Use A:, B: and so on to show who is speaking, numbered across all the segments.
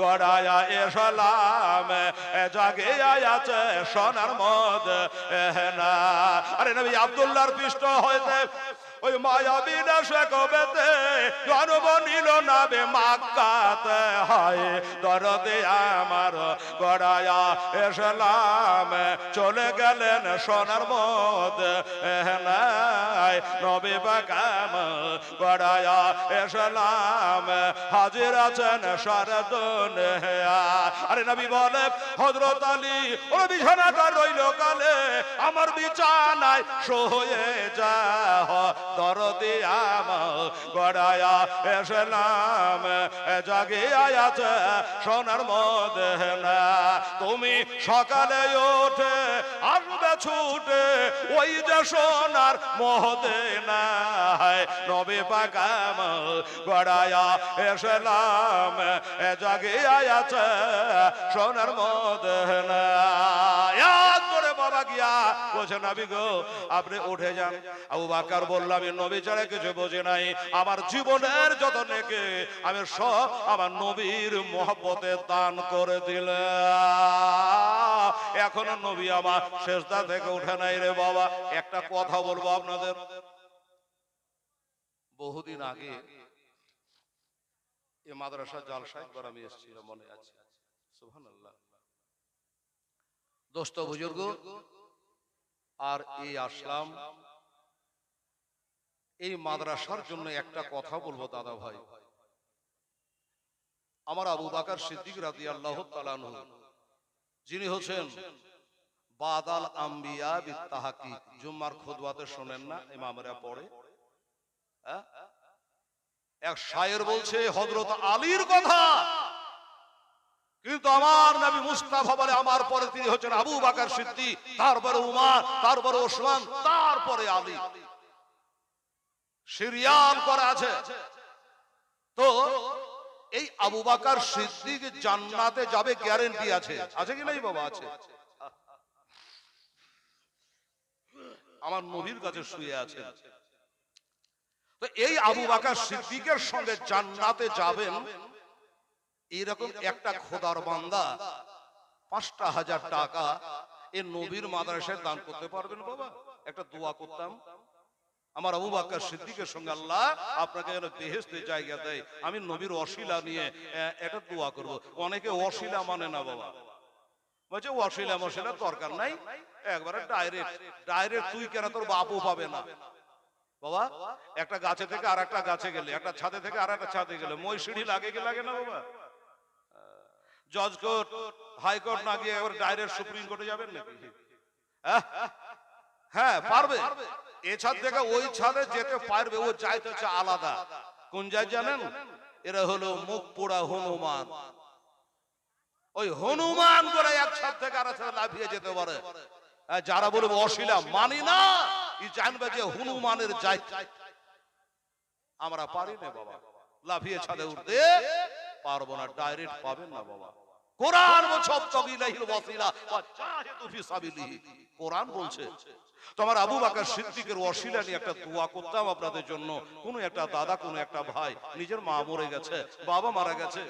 A: গড়ায়া এসলাম জাগে আছে সোনার মদ না আরে নবী আব্দুল্লাহর পৃষ্ঠ হইতে ওই মায়াবী না সে কবেতে জন্ম নিল নাবে মাক্কাতে হয়। দরদে আমার গড়ায়া এসলাম চলে গেলেন সোনার মদ নাই নবী বাগাম গড়ায়া এসলাম, হাজির আছেন সারদন আরে নবী বলে হজরত আলী ও বিছানাটা রইল কালে, আমার বিছানায় শোয়ে যা দরদি আমার গড়ায়া এসলাম জাগে আছে সোনার মধ্যে না তুমি সকালে ওঠে আসবে ছুটে, ওই যে সোনার মহদে না নবে পাকাম গড়ায়া এসলাম। জাগে আছে সোনার বাবা গিয়া বলছে, নবী গো, আপনি উঠে যান। আবু বাকার বললাম নবী ছাড়া কিছু বোঝে নাই। আমার জীবনের যত নেকে, আমি সব আমার নবীর মহব্বতে দান করে দিলে এখনও নবী আমার শেষদা থেকে উঠে নাই রে বাবা। একটা কথা বলব আপনাদের। বহুদিন আগে এ মাদ্রাসা জালসা একবার আমি এসেছিলাম, মনে আছে। দোস্ত, বুজুর্গ আর এই আসলাম। এই মাদ্রাসার জন্য একটা কথা বলব দাদা ভাই। আমার আবু বাকার সিদ্দিক রাজি আল্লাহ যিনি হচ্ছেন বাদাল আম্বিয়া বিত্তাহাকি। জুম্মার খুদবাতে শোনেন না, ইমামরা পড়ে। হ্যাঁ? এক শায়ের বলছে হজরত আলীর কথা। কিন্তু আমার নবী মুস্তাফা বলে আমার পরে তিনি হচ্ছেন আবু বাকার সিদ্দিক, তারপরে উমার, তারপরে ওসমান, তারপরে আলী। সিরিয়াল করা আছে। তো এই আবু বাকার সিদ্দিক জান্নাতে যাবে গ্যারেন্টি আছে। আছে কি নাই বাবা? আছে। আমার নবীর কাছে শুয়ে আছেন তো এই আবু বাকার সিদ্দিকের সঙ্গে জান্নাতে যাবেন এরকম একটা খোদার বান্দা পাঁচটা হাজার টাকা এ নবীর মাদ্রাসায় দান করতে পারবেন বাবা? একটা দোয়া করতাম। আমার আবু বাক্কার সিদ্দিকের সঙ্গে আল্লাহ আপনাকে যেন বেহেস্তে জায়গা দেয়। আমি নবীর অশিলা নিয়ে একটা দোয়া করব। অনেকে অশিলা মানে না বাবা। বলছে অশিলা মশিলা দরকার নাই। একবারে ডাইরেক্ট ডাইরেক্ট তুই কেন তোর বাপও পাবে না? বাবা একটা গাছে থেকে আর একটা গাছে গেলে একটা ছাদে থেকে আর একটা ছাদে গেলে মই সিঁড়ি লাগে কি লাগে না বাবা জজ কোর্ট হাইকোর্ট না গিয়ে এবার ডাইরেক্ট সুপ্রিম কোর্টে যাবেন নাকি? হ্যাঁ পারবে। এ ছাদ থেকে ওই ছাদে যেতে পারবে, ও চাইতে হচ্ছে আলাদা। কোন যায় জানেন? এরা হলো মুখ পোড়া হনুমান। ওই হনুমান করে এক ছাদ থেকে আর ছাদে লাফিয়ে যেতে পারে। যারা বলবে অশিলা মানি না, ই জানবে যে হনুমানের যাই আমরা পারি না বাবা। লাফিয়ে ছাদে উঠতে। পারব না, ডাইরেক্ট পাবেন না বাবা। কোরআন কোরআন বলছে, তোমার আবু বাকর সিদ্দিকের ওয়াসিলা নিয়ে একটা দোয়া করতাম আপনাদের জন্য। কোন একটা দাদা, কোন একটা ভাই, নিজের মা মরে গেছে, বাবা মারা গেছে।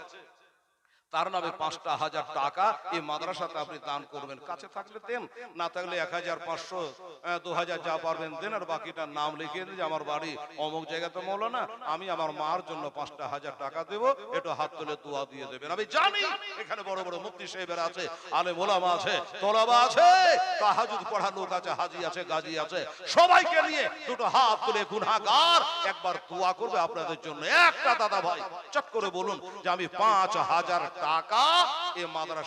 A: তার নামে পাঁচটা হাজার টাকা এই মাদ্রাসাতে আপনি দান করবেন কাছে থাকলে দেন না থাকলে এক হাজার পাঁচশো দু হাজার যা পারবেন দেন আর বাকিটার নাম লিখিয়ে দিন যে আমার বাড়ি অমুক জায়গাতে মৌলানা আমি আমার মার জন্য পাঁচটা হাজার টাকা দেবো একটু হাত তুলে দোয়া দিয়ে দেবেন আমি জানি এখানে বড় বড় মুক্তি সাহেবের আছে আলে মোলামা আছে তোলাবা আছে তাহাজুদ পড়া লোক আছে হাজি আছে গাজী আছে সবাইকে নিয়ে দুটো হাত তুলে গুনাহগার একবার দোয়া করবে আপনাদের জন্য একটা দাদা ভাই চট করে বলুন যে আমি পাঁচ হাজার টাকা এ মাদ্রাসা